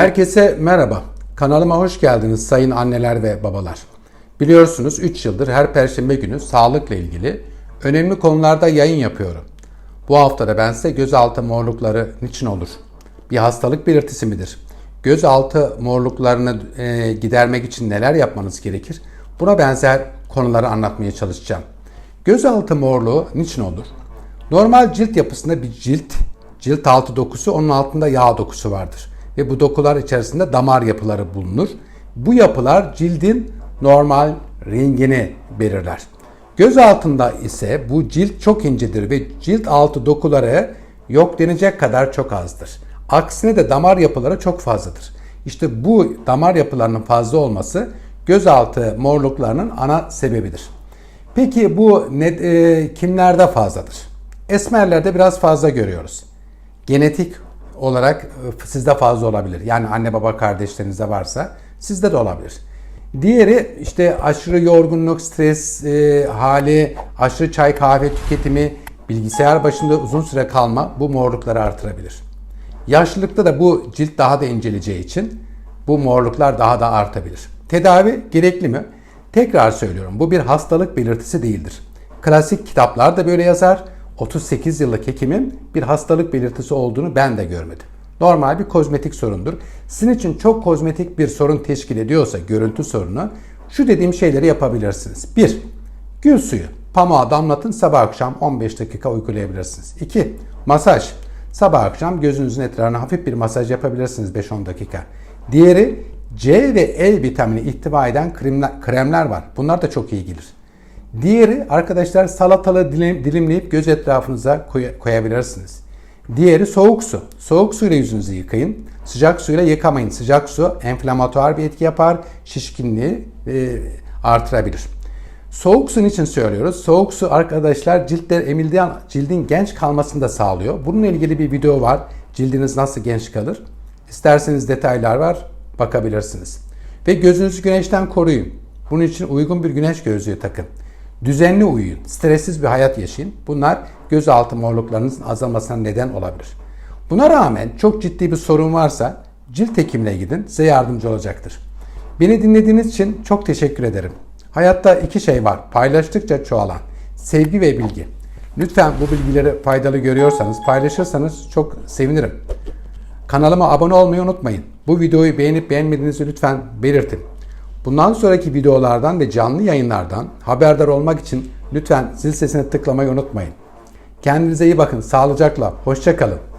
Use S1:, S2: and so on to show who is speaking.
S1: Herkese merhaba. Kanalıma hoş geldiniz sayın anneler ve babalar. Biliyorsunuz 3 yıldır her perşembe günü sağlıkla ilgili önemli konularda yayın yapıyorum. Bu haftada ben size gözaltı morlukları niçin olur? Bir hastalık belirtisi midir? Gözaltı morluklarını e, gidermek için neler yapmanız gerekir? Buna benzer konuları anlatmaya çalışacağım. Gözaltı morluğu niçin olur? Normal cilt yapısında bir cilt, cilt altı dokusu, onun altında yağ dokusu vardır. Ve bu dokular içerisinde damar yapıları bulunur. Bu yapılar cildin normal rengini belirler. Göz altında ise bu cilt çok incedir ve cilt altı dokuları yok denecek kadar çok azdır. Aksine de damar yapıları çok fazladır. İşte bu damar yapılarının fazla olması gözaltı morluklarının ana sebebidir. Peki bu ne, e, kimlerde fazladır? Esmerlerde biraz fazla görüyoruz. Genetik olarak e, sizde fazla olabilir. Yani anne baba kardeşlerinizde varsa sizde de olabilir. Diğeri işte aşırı yorgunluk, stres e, hali, aşırı çay kahve tüketimi, bilgisayar başında uzun süre kalma bu morlukları artırabilir. Yaşlılıkta da bu cilt daha da inceleyeceği için bu morluklar daha da artabilir. Tedavi gerekli mi? Tekrar söylüyorum bu bir hastalık belirtisi değildir. Klasik kitaplar da böyle yazar. 38 yıllık hekimin bir hastalık belirtisi olduğunu ben de görmedim. Normal bir kozmetik sorundur. Sizin için çok kozmetik bir sorun teşkil ediyorsa görüntü sorunu şu dediğim şeyleri yapabilirsiniz. 1. Gül suyu. Pamuğa damlatın sabah akşam 15 dakika uygulayabilirsiniz. 2. Masaj. Sabah akşam gözünüzün etrafına hafif bir masaj yapabilirsiniz 5-10 dakika. Diğeri C ve E vitamini ihtiva eden kremler, var. Bunlar da çok iyi gelir. Diğeri arkadaşlar salatalı dilim, dilimleyip göz etrafınıza koy, koyabilirsiniz. Diğeri soğuk su. Soğuk suyla yüzünüzü yıkayın. Sıcak suyla yıkamayın. Sıcak su enflamatuar bir etki yapar. Şişkinliği e, artırabilir. Soğuk su için söylüyoruz? Soğuk su arkadaşlar ciltler emildiği an cildin genç kalmasını da sağlıyor. Bununla ilgili bir video var. Cildiniz nasıl genç kalır? İsterseniz detaylar var. Bakabilirsiniz. Ve gözünüzü güneşten koruyun. Bunun için uygun bir güneş gözlüğü takın. Düzenli uyuyun. Stressiz bir hayat yaşayın. Bunlar gözaltı morluklarınızın azalmasına neden olabilir. Buna rağmen çok ciddi bir sorun varsa cilt hekimine gidin. Size yardımcı olacaktır. Beni dinlediğiniz için çok teşekkür ederim. Hayatta iki şey var. Paylaştıkça çoğalan. Sevgi ve bilgi. Lütfen bu bilgileri faydalı görüyorsanız paylaşırsanız çok sevinirim. Kanalıma abone olmayı unutmayın. Bu videoyu beğenip beğenmediğinizi lütfen belirtin. Bundan sonraki videolardan ve canlı yayınlardan haberdar olmak için lütfen zil sesine tıklamayı unutmayın. Kendinize iyi bakın. Sağlıcakla. Hoşçakalın.